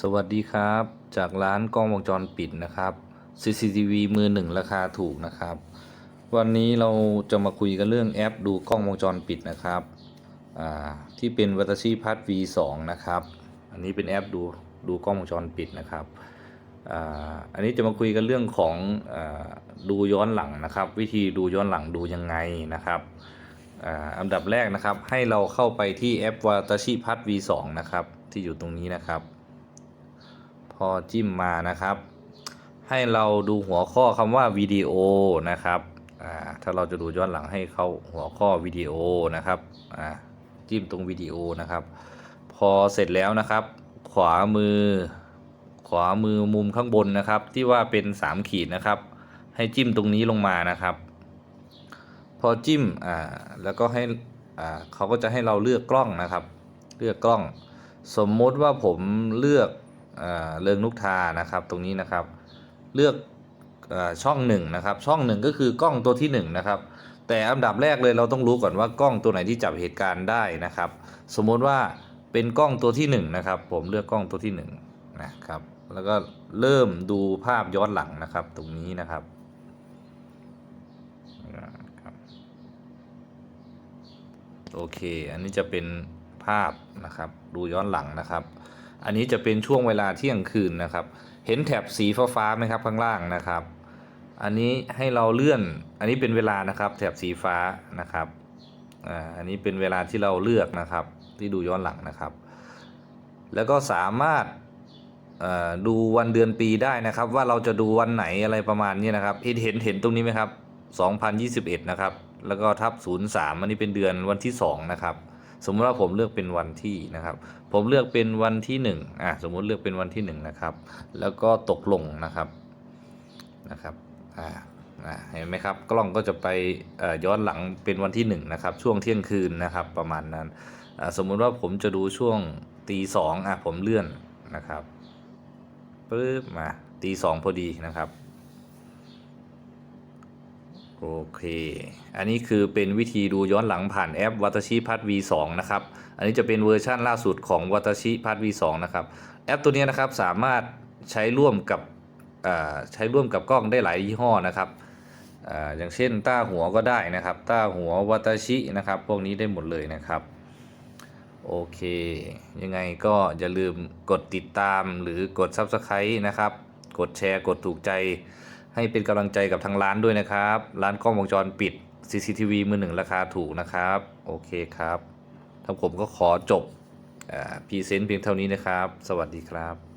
สวัสดีครับ จากร้านกล้องวงจรปิดนะครับ CCTV มือหนึ่งราคาถูกนะครับ วันนี้เราจะมาคุยกันเรื่องแอปดูกล้องวงจรปิดนะครับที่เป็นวัตชีพัท V2 นะครับ อันนี้เป็นแอปดูดูกล้องวงจรปิดนะครับอ,อันนี้จะมาคุยกันเรื่องของอดูย้อนหลังนะครับ วิธีดูย้อนหลังดูยังไงนะครับอันดับแรกนะครับให้เราเข้าไปที่แอปวัตชีพัท V2 นะครับที่อยู่ตรงนี้นะครับ พอจิ้มมานะครับ ให้เราดูหัวข้อคำว่าวิดีโอนะครับอ่าถ้าเราจะดูย้อนหลังให้เขาหัวข้อวิดีโอนะครับอ่าจิ้มตรงวิดีโอนะครับ พอเสร็จแล้วนะครับ ขวามือ ขวามือมุมข้างบนนะครับ ที่ว่าเป็น 3 ขีดนะครับ ให้จิ้มตรงนี้ลงมานะครับ พอจิ้มอ่าแล้วก็ให้อ่าเขาก็จะให้เราเลือกกล้องนะครับ เลือกกล้อง สมมติว่าผมเลือก เริงนุกทานะครับตรงนี้นะครับ เลือกอช่องหนึ่งนะครับช่องหนึ่งก็คือกล้องตัวที่หนึ่งนะครับแต่อันดับแรกเลยเราต้องรู้ก่อนว่ากล้องตัวไหนที่จับเหตุการณ์ได้นะครับ สมมติว่าเป็นกล้องตัวที่หนึ่งนะครับผมเลือกกล้องตัวที่หนึ่งนะครับแล้วก็เริ่มดูภาพย้อนหลังนะครับตรงนี้นะครับโอเค อันนี้จะเป็นภาพนะครับ ดูย้อนหลังนะครับ อันนี้จะเป็นช่วงเวลาเที่ยงคืนนะครับ เห็นแถบสีฟ้าๆไหมครับข้างล่างนะครับ อันนี้ให้เราเลื่อน อันนี้เป็นเวลานะครับ แถบสีฟ้านะครับอ่าอันนี้เป็นเวลาที่เราเลือกนะครับ ที่ดูย้อนหลังนะครับ แล้วก็สามารถอ่อดูวันเดือนปีได้นะครับ ว่าเราจะดูวันไหนอะไรประมาณนี้นะครับเห็นเห็นเห็นตรงนี้ไหมครับ2021 นะครับ แล้วก็ทับ 03 อันนี้เป็นเดือนวันที่ 2 นะครับ สมมติว่าผมเลือกเป็นวันที่นะครับ ผมเลือกเป็นวันที่1อะสมมุติเลือกเป็นวันที่1นะครับแล้วก็ตกลงนะครับนะครับอ่าอ่าเห็นไหมครับกล้องก็จะไปย้อนหลังเป็นวันที่1นะครับช่วงเที่ยงคืนนะครับประมาณนั้นอ่าสมมุติว่าผมจะดูช่วงตีสองอะผมเลื่อนนะครับปึ๊บมาตีสองพอดีนะครับ โอเค อันนี้คือเป็นวิธีดูย้อนหลังผ่านแอปวัตชิพัท V2 นะครับ อันนี้จะเป็นเวอร์ชั่นล่าสุดของวัตชิพัท V2 นะครับ แอปตัวนี้นะครับสามารถใช้ร่วมกับใช้ร่วมกับกล้องได้หลายยี่ห้อนะครับออย่างเช่นต้าหัวก็ได้นะครับ ต้าหัววัตชินะครับ พวกนี้ได้หมดเลยนะครับ โอเค ยังไงก็อย่าลืมกดติดตามหรือกด Subscribe นะครับ กดแชร์ กดถูกใจ ให้เป็นกำลังใจกับทางร้านด้วยนะครับ ร้านกล้องวงจรปิด CCTV มือหนึ่งราคาถูกนะครับ โอเคครับทั้งผมก็ขอจบพรีเซนต์เพียงเท่านี้นะครับ สวัสดีครับ